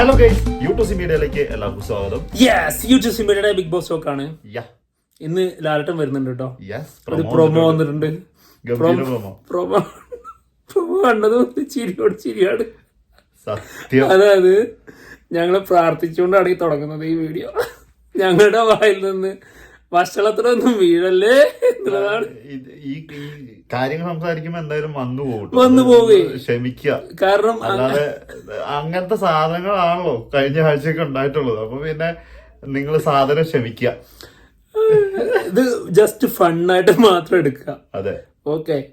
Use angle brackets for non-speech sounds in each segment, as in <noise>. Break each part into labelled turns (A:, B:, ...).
A: Hello guys YouTube മീഡിയയിലേക്ക് എല്ലാവർക്കും സ്വാഗതം.
B: യെസ് യൂട്യൂബ് മീഡിയയുടെ ബിഗ് ബോസ് ടോക്ക് ആണ്.
A: യാ
B: ഇന്ന് ലാലട്ടം വരുന്നുണ്ട് കേട്ടോ
A: യെസ്
B: ഒരു പ്രൊമോ വന്നിട്ടുണ്ട്.
A: പ്രൊമോ
B: പ്രൊമോ കണ്ടത് ചിരിയോട് ചിരിയാണ്. അതായത് ഞങ്ങൾ പ്രാർത്ഥിച്ചുകൊണ്ടാണ് ഈ തുടങ്ങുന്നത് ഈ വീഡിയോ. ഞങ്ങളുടെ വായിൽ നിന്ന് വഷളത്തിലൊന്നും വീഴല്ലേ എന്നുള്ളതാണ്.
A: ഈ കാര്യങ്ങൾ സംസാരിക്കുമ്പോ എന്തായാലും വന്നു പോകും.
B: വന്നു പോവേ.
A: ക്ഷമിക്കുക.
B: കാരണം
A: അല്ലാതെ അങ്ങനത്തെ സാധനങ്ങളാണല്ലോ കഴിഞ്ഞ ആഴ്ചയൊക്കെ ഉണ്ടായിട്ടുള്ളത്. അപ്പൊ പിന്നെ നിങ്ങൾ സാധനം ക്ഷമിക്കുക.
B: ഇത് ജസ്റ്റ് ഫണ്ണായിട്ട് മാത്രം എടുക്കുക.
A: അതെ.
B: ഓക്കെ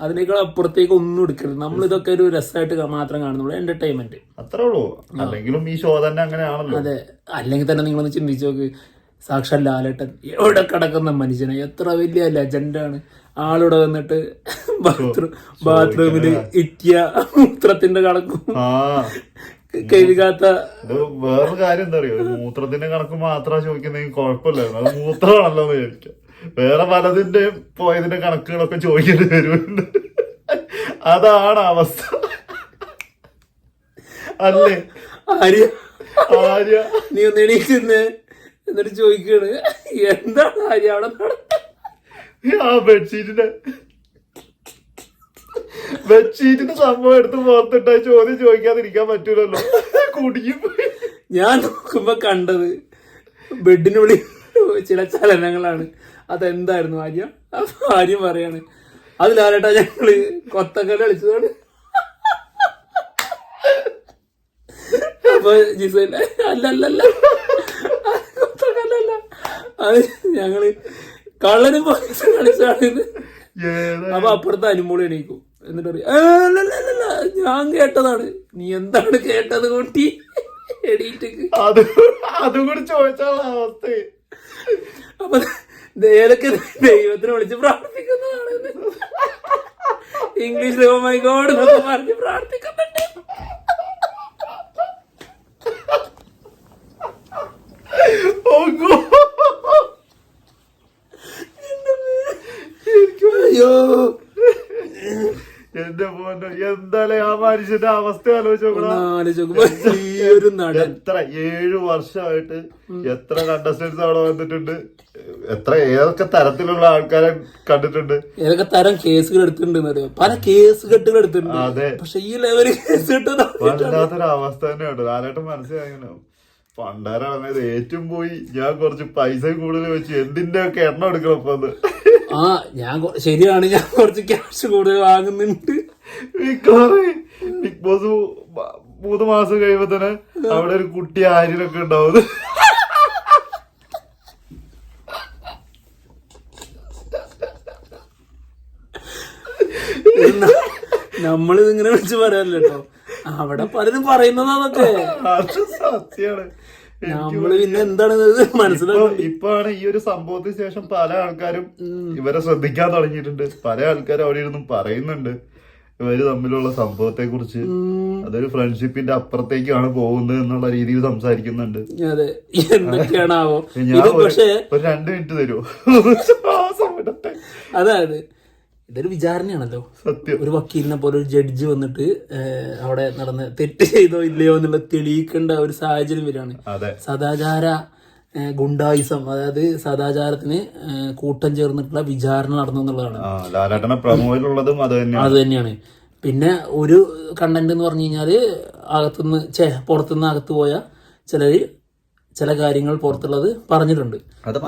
B: അതിനേക്കാൾ അപ്പുറത്തേക്ക് ഒന്നും എടുക്കരുത്. നമ്മൾ ഇതൊക്കെ ഒരു രസമായിട്ട് മാത്രം കാണുന്നുള്ളൂ. എന്റർടൈൻമെന്റ്
A: അത്രേ ഉള്ളൂ. അല്ലെങ്കിലും ഈ ഷോ തന്നെ അങ്ങനെയാണല്ലോ.
B: അതെ. അല്ലെങ്കിൽ തന്നെ നിങ്ങളൊന്ന് ചിന്തിച്ചു നോക്ക്. സാക്ഷാൽ ലാലേട്ടൻ എവിടെ കിടക്കുന്ന മനുഷ്യനെ. എത്ര വലിയ ലെജൻഡാണ് ആളിവിടെ വന്നിട്ട് ബാത്റൂം ബാത്റൂമിൽ ഇറ്റിയ മൂത്രത്തിന്റെ കണക്കും.
A: ആ.
B: കഴുകാത്ത
A: വേറൊരു കാര്യം എന്താ അറിയോ? മൂത്രത്തിന്റെ കണക്ക് മാത്രം ചോദിക്കുന്നെങ്കിൽ കുഴപ്പമില്ലായിരുന്നു അത് മൂത്രമാണല്ലോ എന്ന് വിചാരിക്കാം. വേറെ പലതിന്റെ പോയതിന്റെ കണക്കുകളൊക്കെ ചോദിക്കേണ്ടി വരുന്നുണ്ട്. അതാണ് അവസ്ഥ. അല്ലേ?
B: ആര്യ
A: ആര്യ
B: നീ ഒന്ന് എണീക്കുന്നേ എന്നിട്ട് ചോദിക്കാണ് എന്താ കാര്യം അവിടെ?
A: ആ ബെഡ്ഷീറ്റിന്റെ ബെഡ്ഷീറ്റിന്റെ സംഭവം എടുത്ത് പുറത്തിട്ട ചോദ്യം ചോദിക്കാതിരിക്കാൻ പറ്റൂലല്ലോ. കുടുങ്ങി പോയി.
B: ഞാൻ നോക്കുമ്പോ കണ്ടത് ബെഡിനുള്ളിൽ ചില ചലനങ്ങളാണ്. അതെന്തായിരുന്നു ആര്യ? അപ്പൊ ആര്യം പറയാണ് അത് ലാലേട്ടാ ഞങ്ങൾ കൊത്തക്കല്ല് കളിച്ചതാണ്. അപ്പൊ ജിസേല അല്ല അല്ല അല്ല കൊത്തക്കല്ലല്ല അത് ഞങ്ങൾ കള്ളനും കളിച്ചാണ്
A: ഏതാ?
B: അപ്പൊ അപ്പുറത്ത് അനുമോളി എണീക്കും. എന്നിട്ട് പറയും "ഏ, അല്ല, അല്ല, അല്ല, അല്ല, ഞാൻ കേട്ടതാണ്. നീ എന്താണ് കേട്ടത് കൂട്ടി? എണീറ്റ്
A: അത് അതും കൂടി ചോദിച്ചാലുള്ള അവസ്ഥ.
B: അപ്പൊ ഏതൊക്കെ ദൈവത്തിന് വിളിച്ച് പ്രാർത്ഥിക്കുന്നതാണ് ഇത്. ഇംഗ്ലീഷ് ഓ മൈ ഗോഡ് എന്നൊക്കെ പറഞ്ഞ് പ്രാർത്ഥിക്കുന്നുണ്ട്. അയ്യോ.
A: എന്റെ പോന്നെ എന്തായാലും ആ മനുഷ്യന്റെ അവസ്ഥ ആലോചിച്ച്
B: ഈ ഒരു നടൻ.
A: എത്ര ഏഴു വർഷമായിട്ട് എത്ര കണ്ടസ്റ്റൻസ് അവിടെ വന്നിട്ടുണ്ട്. എത്ര ഏതൊക്കെ തരത്തിലുള്ള ആൾക്കാരെ കണ്ടിട്ടുണ്ട്.
B: ഏതൊക്കെ തരം കേസുകൾ എടുത്തിട്ടുണ്ട് പല കേസ് കെട്ടുകൾ എടുത്തിട്ടുണ്ട്.
A: അതെ.
B: പക്ഷെ ഈ ലെവൽ കേസ് കെട്ടത്
A: വല്ലാത്തൊരു അവസ്ഥ തന്നെയുണ്ട് ആരായിട്ട് മനസ്സിലാങ്ങനെ പണ്ടാരാണ് ഏറ്റവും പോയി ഞാൻ കുറച്ച് പൈസ കൂടുതൽ വെച്ച് എന്തിന്റെ ഒക്കെ എണ്ണ എടുക്കണം ഇപ്പൊ അത്
B: ആ ഞാൻ ശരിയാണ് ഞാൻ കുറച്ച് ക്യാഷ് കൂടുതൽ വാങ്ങുന്നുണ്ട്.
A: ബിഗ് ബോസ് മൂന്ന് മാസം കഴിയുമ്പോ തന്നെ അവിടെ ഒരു കുട്ടി ആര്യനൊക്കെ ഉണ്ടാവും.
B: നമ്മളിതിങ്ങനെ വിളിച്ച് പറയാറില്ല കേട്ടോ അവിടെ പലരും പറയുന്നതാന്നൊക്കെ
A: അത് സത്യാണ്
B: നമ്മൾ പിന്നെ എന്താണ് ഇത്? മനസ്സിലാക്കുന്നത്
A: ഇപ്പൊ ആണ് ഈ ഒരു സംഭവത്തിന് ശേഷം പല ആൾക്കാരും ഇവരെ ശ്രദ്ധിക്കാൻ തുടങ്ങിയിട്ടുണ്ട്. പല ആൾക്കാരും അവിടെ ഇരുന്നും പറയുന്നുണ്ട് ഇവർ തമ്മിലുള്ള സംഭവത്തെ കുറിച്ച് അതൊരു ഫ്രണ്ട്ഷിപ്പിന്റെ അപ്പുറത്തേക്കാണ് പോകുന്നത് എന്നുള്ള രീതിയിൽ സംസാരിക്കുന്നുണ്ട്.
B: അതെ. എന്തൊക്കെയാണാവോ?
A: ഞാൻ
B: പക്ഷേ
A: ഒരു രണ്ട് മിനിറ്റ് തരുമോ
B: അതായത് ഇതൊരു വിചാരണയാണല്ലോ.
A: സത്യം.
B: ഒരു വക്കീലിനെ പോലെ ഒരു ജഡ്ജ് വന്നിട്ട് അവിടെ നടന്ന് തെറ്റ് ചെയ്തോ ഇല്ലയോ എന്നുള്ള തെളിയിക്കേണ്ട ഒരു സാഹചര്യം വരികയാണ്. സദാചാര ഗുണ്ടായുസം അതായത് സദാചാരത്തിന് കൂട്ടം ചേർന്നിട്ടുള്ള വിചാരണ നടന്നു എന്നുള്ളതാണ്.
A: അത് തന്നെയാണ്.
B: പിന്നെ ഒരു കണ്ടന്റ് എന്ന് പറഞ്ഞു കഴിഞ്ഞാൽ അകത്തുനിന്ന് ചേ പുറത്തുനിന്ന് അകത്ത് പോയ ചിലര് ചില കാര്യങ്ങൾ പുറത്തുള്ളത് പറഞ്ഞിട്ടുണ്ട്.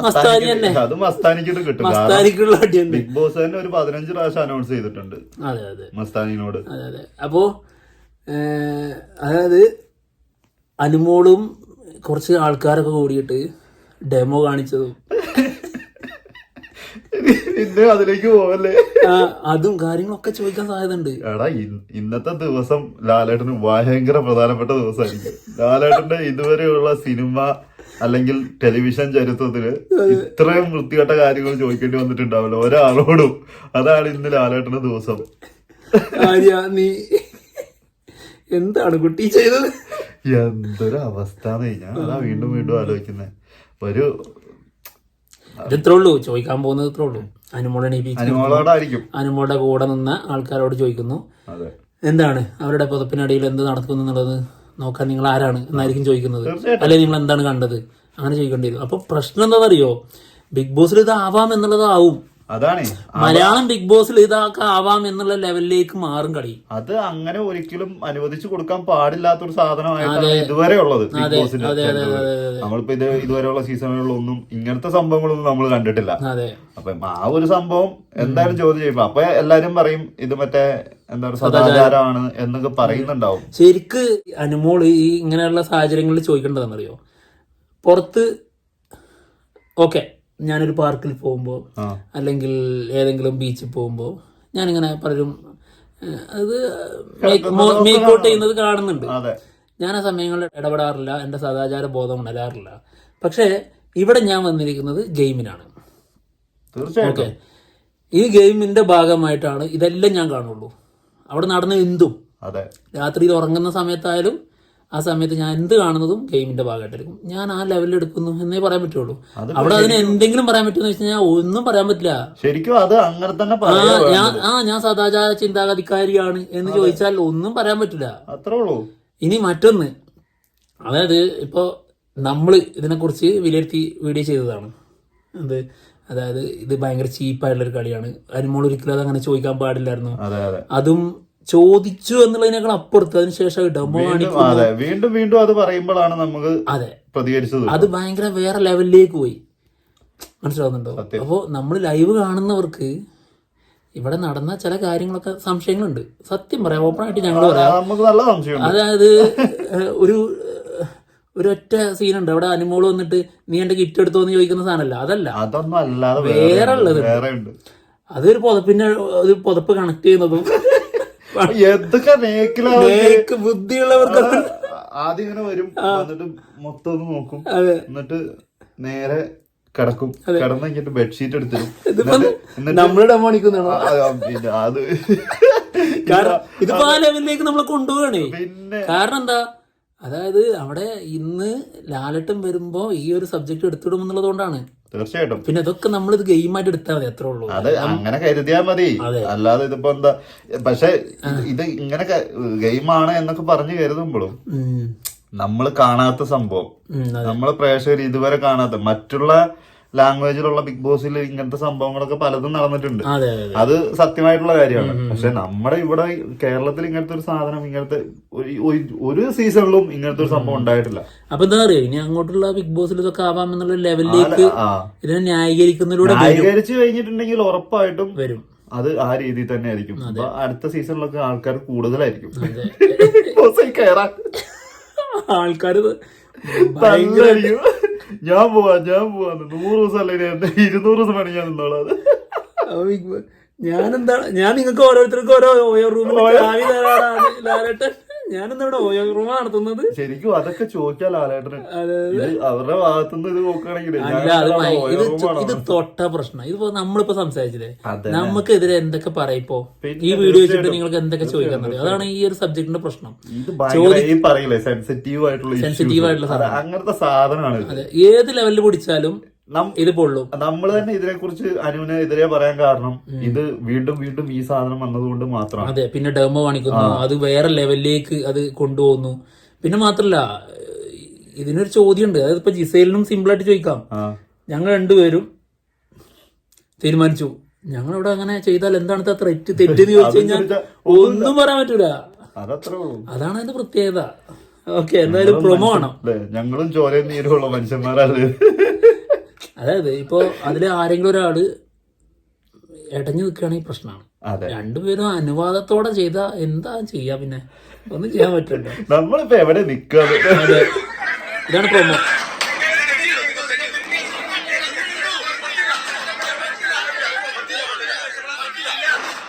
B: മസ്താനി തന്നെ.
A: അത് മസ്താനിക്കിട്ട് കിട്ടും.
B: മസ്താനിക്കുള്ള അടിയുണ്ട്
A: ബിഗ് ബോസ് തന്നെ ഒരു പതിനഞ്ച് പ്രാവശ്യം അനൗൺസ് ചെയ്തിട്ടുണ്ട്.
B: അതെ അതെ.
A: മസ്താനിനോട്.
B: അതെ അതെ. അപ്പോ അതായത് അനുമോളും കുറച്ച് ആൾക്കാരൊക്കെ കൂടിയിട്ട് ഡെമോ കാണിച്ചതും. <laughs>
A: ഇന്ന് അതിലേക്ക് പോവല്ലേ?
B: അതും കാര്യങ്ങളൊക്കെ ചോദിക്കാൻ സാധ്യതയുണ്ട്.
A: എടാ ഇന്നത്തെ ദിവസം ലാലേട്ടന് ഭയങ്കര പ്രധാനപ്പെട്ട ദിവസമായിരിക്കും. ലാലേട്ടന്റെ ഇതുവരെയുള്ള സിനിമ അല്ലെങ്കിൽ ടെലിവിഷൻ ചരിത്രത്തിൽ ഇത്രയും വൃത്തികെട്ട കാര്യങ്ങൾ ചോദിക്കേണ്ടി വന്നിട്ടുണ്ടാവില്ല. ഒരാളോടും അതാണ് ഇന്ന് ലാലേട്ടന്റെ ദിവസം.
B: ആര്യ നീ എന്താണ് കുട്ടി ചെയ്തത്?
A: എന്തൊരു അവസ്ഥ ഞാൻ അതാ വീണ്ടും വീണ്ടും ആലോചിക്കുന്നത് ഒരു
B: ഇത് ഇത്രേ ഉള്ളൂ. ചോദിക്കാൻ പോകുന്നത് ഇത്രേ ഉള്ളൂ. അനുമോളെ എണീപ്പിച്ച് അനുമോളുടെ കൂടെ നിന്ന ആൾക്കാരോട് ചോദിക്കുന്നു. എന്താണ്? അവരുടെ പുതപ്പിനടിയിൽ എന്ത് നടക്കുന്നു എന്നുള്ളത് നോക്കാൻ നിങ്ങൾ ആരാണ് എന്നായിരിക്കും ചോദിക്കുന്നത്. അല്ലെ നിങ്ങൾ എന്താണ് കണ്ടത്? അങ്ങനെ ചോദിക്കേണ്ടി വരും. അപ്പൊ പ്രശ്നം എന്താണെന്നറിയോ? ബിഗ് ബോസിൽ ഇത് ആവാം എന്നുള്ളതാവും.
A: അതാണ്.
B: മലയാളം ബിഗ് ബോസിൽ ഇതാക്കാവാം ആവാം എന്നുള്ള ലെവലിലേക്ക് മാറും കളി.
A: അത് അങ്ങനെ ഒരിക്കലും അനുവദിച്ചു കൊടുക്കാൻ പാടില്ലാത്ത ഒരു സാധനമായിട്ടാണ് ഇതുവരെ ഉള്ളത് ബിഗ് ബോസിന്റെ നമ്മളിപ്പോ ഇത് ഇതുവരെയുള്ള സീസണുകളിലൊന്നും ഇങ്ങനത്തെ സംഭവങ്ങളൊന്നും നമ്മൾ കണ്ടിട്ടില്ല. അപ്പൊ ആ ഒരു സംഭവം എന്തായാലും ചോദ്യം ചെയ്യുമ്പോ അപ്പൊ എല്ലാരും പറയും ഇത് മറ്റേ എന്താ പറയുക സദാചാരമാണ് എന്നൊക്കെ പറയുന്നുണ്ടാവും.
B: ശരിക്ക് അനുമോൾ ഈ ഇങ്ങനെയുള്ള സാഹചര്യങ്ങളിൽ ചോദിക്കേണ്ടതെന്നറിയോ പുറത്ത് ഓക്കെ. ഞാനൊരു പാർക്കിൽ പോകുമ്പോൾ അല്ലെങ്കിൽ ഏതെങ്കിലും ബീച്ചിൽ പോകുമ്പോൾ ഞാനിങ്ങനെ പലരും അത് മേക്ക് ഔട്ട് ചെയ്യുന്നത് കാണുന്നുണ്ട്. ഞാൻ ആ സമയങ്ങളിൽ ഇടപെടാറില്ല എന്റെ സദാചാര ബോധം ഉണരാറില്ല. പക്ഷേ ഇവിടെ ഞാൻ വന്നിരിക്കുന്നത് ഗെയിമിനാണ്. ഓക്കെ. ഈ ഗെയിമിന്റെ ഭാഗമായിട്ടാണ് ഇതെല്ലാം ഞാൻ കാണുള്ളൂ. അവിടെ നടന്ന എന്തും. രാത്രിയിൽ ഉറങ്ങുന്ന സമയത്തായാലും ആ സമയത്ത് ഞാൻ എന്ത് കാണുന്നതും ഗെയിമിന്റെ ഭാഗമായിട്ടായിരിക്കും. ഞാൻ ആ ലെവലിൽ എടുക്കുന്നു എന്നേ പറയാൻ പറ്റുള്ളൂ.
A: അത്
B: അവിടെ അതിന് എന്തെങ്കിലും പറയാൻ പറ്റുമെന്ന് വെച്ച് കഴിഞ്ഞാൽ ഒന്നും പറയാൻ പറ്റില്ല.
A: ശരിക്കും അത് അങ്ങനെ തന്നെ
B: ഞാൻ ആ ഞാൻ സദാചാര ചിന്താഗതിക്കാരിയാണ് എന്ന് ചോദിച്ചാൽ ഒന്നും പറയാൻ പറ്റില്ല.
A: അത്രേ ഉള്ളൂ.
B: ഇനി മറ്റൊന്ന്. അതായത് ഇപ്പോൾ നമ്മൾ ഇതിനെക്കുറിച്ച് വിലയിരുത്തി വീഡിയോ ചെയ്തതാണ്. എന്ത്? അതായത് ഇത് ഭയങ്കര ചീപ്പായിട്ടുള്ള ഒരു കളിയാണ് അരിമോൾ ഒരിക്കലും അത് അങ്ങനെ ചോദിക്കാൻ പാടില്ലായിരുന്നു.
A: അതെ അതെ.
B: അതും ചോദിച്ചു എന്നുള്ളതിനേക്കാൾ അപ്പുറത്ത്. അതിനുശേഷം ഡെമോ കാണിക്കും
A: അതെ വീണ്ടും വീണ്ടും അത് പറയുമ്പോഴാണ് നമുക്ക്
B: അതെ.
A: പ്രതികരിച്ചത്
B: അത് ഭയങ്കര വേറെ ലെവലിലേക്ക് പോയി. മനസ്സിലാവുന്നുണ്ടോ?
A: അപ്പോ
B: അപ്പോൾ നമ്മൾ ലൈവ് കാണുന്നവർക്ക് ഇവിടെ നടന്ന ചില കാര്യങ്ങളൊക്കെ സംശയങ്ങളുണ്ട്. സത്യം പറയാം ഓപ്പണായിട്ട് ഞങ്ങൾ പറയാം. അതായത് ഒരു ഒരൊറ്റ സീനുണ്ട്. അവിടെ അനുമോൾ വന്നിട്ട് നീ എന്റെ കിറ്റ് എടുത്തോ? എന്ന് ചോദിക്കുന്ന സാധനമല്ല. അതല്ല. വേറെ ഉള്ളത്. അതൊരു പുതപ്പിന്റെ ഒരു പുതപ്പ് കണക്ട് ചെയ്യുന്നതും
A: എന്തൊക്കെ
B: നേക്ക് ബുദ്ധിയുള്ളവർക്ക്
A: ആദ്യം ഇങ്ങനെ വരും എന്നിട്ട് മൊത്തം ഒന്ന് നോക്കും. എന്നിട്ട് നേരെ കിടക്കും. കിടന്നു കഴിഞ്ഞിട്ട് ബെഡ്ഷീറ്റ് എടുത്തിരും
B: നമ്മളുടെ
A: അത്
B: കാരണം ഇതിപ്പോ ആ ലെവലിലേക്ക് നമ്മളെ കൊണ്ടുപോവാണേ. കാരണം എന്താ? അതായത് അവിടെ ഇന്ന് ലാലട്ടം വരുമ്പോ ഈ ഒരു സബ്ജക്ട് എടുത്തിടും എന്നുള്ളത് കൊണ്ടാണ്
A: തീർച്ചയായിട്ടും.
B: പിന്നെ ഇതൊക്കെ ഇത് ഗെയിമായിട്ട് എടുത്താൽ മതി അത്രേ ഉള്ളൂ.
A: അത് അങ്ങനെ കരുതിയാൽ മതി. അല്ലാതെ ഇതിപ്പോ എന്താ പക്ഷെ ഇത് ഇങ്ങനെ ഗെയിമാണ് എന്നൊക്കെ പറഞ്ഞു കരുതുമ്പോഴും
B: നമ്മൾ
A: നമ്മൾ കാണാത്ത സംഭവം. നമ്മളെ പ്രേക്ഷകർ ഇതുവരെ കാണാത്ത മറ്റുള്ള ലാംഗ്വേജിലുള്ള ബിഗ് ബോസിൽ ഇങ്ങനത്തെ സംഭവങ്ങളൊക്കെ പലതും നടന്നിട്ടുണ്ട്.
B: അതെ
A: സത്യമായിട്ടുള്ള കാര്യമാണ്. പക്ഷെ നമ്മുടെ ഇവിടെ കേരളത്തിൽ ഇങ്ങനത്തെ ഒരു സാധനം ഇങ്ങനത്തെ ഒരു- സീസണിലും ഇങ്ങനത്തെ ഒരു സംഭവം ഉണ്ടായിട്ടില്ല.
B: അപ്പൊ എന്താ പറയുക ഇനി അങ്ങോട്ടുള്ള ബിഗ് ബോസിൽ ഇതൊക്കെ ആവാം എന്നുള്ള ലെവലിലേക്ക് ഇതിനെ ന്യായീകരിക്കുന്നതിലൂടെ
A: ന്യായീകരിച്ചു കഴിഞ്ഞിട്ടുണ്ടെങ്കിൽ ഉറപ്പായിട്ടും
B: വരും.
A: അത് ആ രീതിയിൽ തന്നെ ആയിരിക്കും. അടുത്ത സീസണിലൊക്കെ ആൾക്കാർ കൂടുതലായിരിക്കും.
B: ആൾക്കാർ
A: ബിഗ് ബോസിൽ കയറാൻ
B: ആൾക്കാര്
A: നല്ലതായിരിക്കും. ഞാൻ പോവാ ഞാൻ പോവാന്ന് നൂറ് ദിവസം അല്ലെങ്കിൽ ഇരുന്നൂറ് ദിവസം വേണമെങ്കിൽ ഞാൻ നിന്നോളാം അത്.
B: ഞാൻ എന്താണ് ഞാൻ നിങ്ങൾക്ക് ഓരോരുത്തർക്കും ഓരോ റൂമിൽ ലാലേട്ടൻ ഇവിടെ ഓയോ റൂം നടത്തുന്നത്.
A: ശരിക്കും അതൊക്കെ ചോദിക്കാൻ അവരുടെ ഭാഗത്തുനിന്ന് ഇത് നോക്കുകയാണെങ്കിൽ
B: ഇത് തൊട്ട പ്രശ്നം. ഇതിപ്പോ നമ്മളിപ്പോ സംസാരിച്ചില്ലേ?
A: നമുക്ക്
B: നമുക്കെതിരെ എന്തൊക്കെ പറയപ്പോ? ഈ വീഡിയോ വെച്ചിട്ട് നിങ്ങൾക്ക് എന്തൊക്കെ ചോദിക്കാൻ പറ്റും? അതാണ് ഈ ഒരു സബ്ജക്റ്റിന്റെ പ്രശ്നം.
A: സെൻസിറ്റീവ് ആയിട്ടുള്ള
B: സെൻസിറ്റീവ് ആയിട്ടുള്ള
A: issues. അങ്ങനത്തെ സാധനമാണ്
B: ഏത് ലെവലിൽ പിടിച്ചാലും ഇത് പൊള്ളും.
A: നമ്മൾ തന്നെ ഇതിനെ കുറിച്ച് അനുവിന് എതിരെ പറയാൻ കാരണം ഇത് വീണ്ടും വീണ്ടും ഈ സാധനം വന്നതുകൊണ്ട് മാത്രം.
B: അതെ പിന്നെ ഡെമോ കാണിക്കുന്നു അത് വേറെ ലെവലിലേക്ക് അത് കൊണ്ടുപോകുന്നു. പിന്നെ മാത്രല്ല ഇതിനൊരു ചോദ്യമുണ്ട്. അതായത് ഇപ്പൊ ജിസൈലിനും സിമ്പിൾ ആയിട്ട് ചോദിക്കാം. ഞങ്ങൾ രണ്ടുപേരും തീരുമാനിച്ചു. ഞങ്ങൾ ഞങ്ങളിവിടെ അങ്ങനെ ചെയ്താൽ എന്താണ് തെറ്റ് തെറ്റ് തെറ്റെന്ന് ചോദിച്ചു കഴിഞ്ഞാൽ ഒന്നും പറയാൻ പറ്റൂല. അതാണ് അതിന്റെ പ്രത്യേകത. ഓക്കെ എന്തായാലും പ്രൊമോ ആണോ
A: ഞങ്ങളും ചോരയും നീരുമുള്ള മനുഷ്യന്മാരല്ലേ
B: അതായത് ഇപ്പോ അതിൽ ആരെങ്കിലും ഒരാൾ ഇടഞ്ഞു നിൽക്കുകയാണെങ്കിൽ പ്രശ്നമാണ് രണ്ടുപേരും അനുവാദത്തോടെ ചെയ്ത എന്താ ചെയ്യാ പിന്നെ? ഒന്നും ചെയ്യാൻ പറ്റില്ല
A: നമ്മളിപ്പോ എവിടെ
B: ഇതാണ് പ്രൊമോ.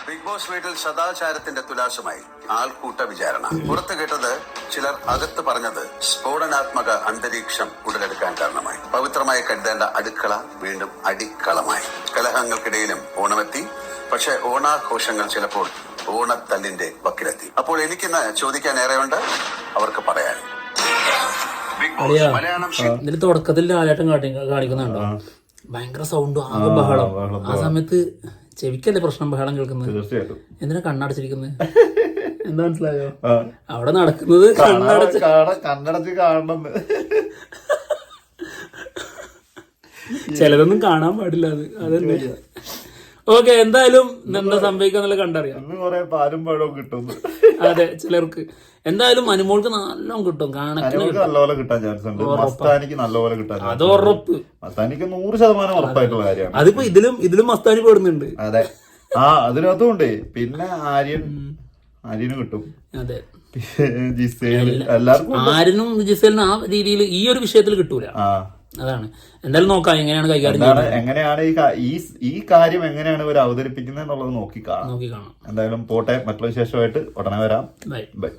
C: ബിഗ് ബോസ് വീട്ടിൽ സദാചാരത്തിന്റെ തുലാശമായി ആൾക്കൂട്ട വിചാരണ. പുറത്തു കേട്ടത് ചിലർ അകത്ത് പറഞ്ഞത് സ്ഫോടനാത്മക അന്തരീക്ഷം ഉടലെടുക്കാൻ കാരണമായി. പവിത്രമായി കരുതേണ്ട അടുക്കള വീണ്ടും അടിക്കളമായി. കലഹങ്ങൾക്കിടയിലും ഓണമെത്തി. പക്ഷേ ഓണാഘോഷങ്ങൾ ചിലപ്പോൾ ഓണത്തല്ലിന്റെ വക്കിലെത്തി. അപ്പോൾ എനിക്കിന്ന് ചോദിക്കാൻ ഏറെയുണ്ട്. അവർക്ക് പറയാൻ.
B: ഇതിൽ തുടക്കത്തിൽ ലാലേട്ടൻ കാണിക്കുന്നുണ്ടോ? ഭയങ്കര സൗണ്ടും ആകെ ബഹളം, ആ സമയത്ത് ചെവിക്കല്ലേ പ്രശ്നം ബഹളം കേൾക്കുന്നത്? എന്തിനാ കണ്ണടച്ചിരിക്കുന്നത്? എന്താ മനസ്സിലായോ? അവിടെ നടക്കുന്നത് കണ്ണടച്ച്
A: കണ്ണടച്ച് കാണണം.
B: ചിലതൊന്നും കാണാൻ പാടില്ല അത്. അതന്നെ. ഓക്കെ എന്തായാലും എന്താ സംഭവിക്കാന്നുള്ള കണ്ടറിയാം.
A: പാലും പഴവും കിട്ടും.
B: അതെ ചിലർക്ക്. എന്തായാലും അനുമോൾക്ക് നല്ലോണം കിട്ടും.
A: കാണാൻ നല്ലപോലെ കിട്ടാൻ ചാൻസ് ഉണ്ട്. മസ്താനിക്ക് നല്ലപോലെ കിട്ടാൻ
B: അത് ഉറപ്പ്.
A: മസ്താനിക്ക് നൂറ് ശതമാനം ഉറപ്പായിട്ടുള്ള കാര്യമാണ്.
B: അതിപ്പോ ഇതിലും ഇതിലും മസ്താനി പെടുന്നുണ്ട്.
A: അതെ. ആ അതിനകത്തും ഉണ്ട്. പിന്നെ ആര്യൻ. ആര്യന് കിട്ടും.
B: അതെ.
A: എല്ലാവർക്കും
B: ആരിനും ജിസേലിനും ആ രീതിയിൽ ഈ ഒരു വിഷയത്തിൽ കിട്ടൂല. അതാണ്. എന്തായാലും നോക്കാം എങ്ങനെയാണ് കൈകാര്യം
A: എങ്ങനെയാണ് ഈ ഈ ഈ കാര്യം എങ്ങനെയാണ് ഇവർ അവതരിപ്പിക്കുന്നത് എന്നുള്ളത് നോക്കി കാണാം
B: നോക്കി കാണാം
A: എന്തായാലും പോട്ടെ മറ്റുള്ള വിശേഷമായിട്ട് ഉടനെ വരാം.
B: ബൈ.
A: ബൈ.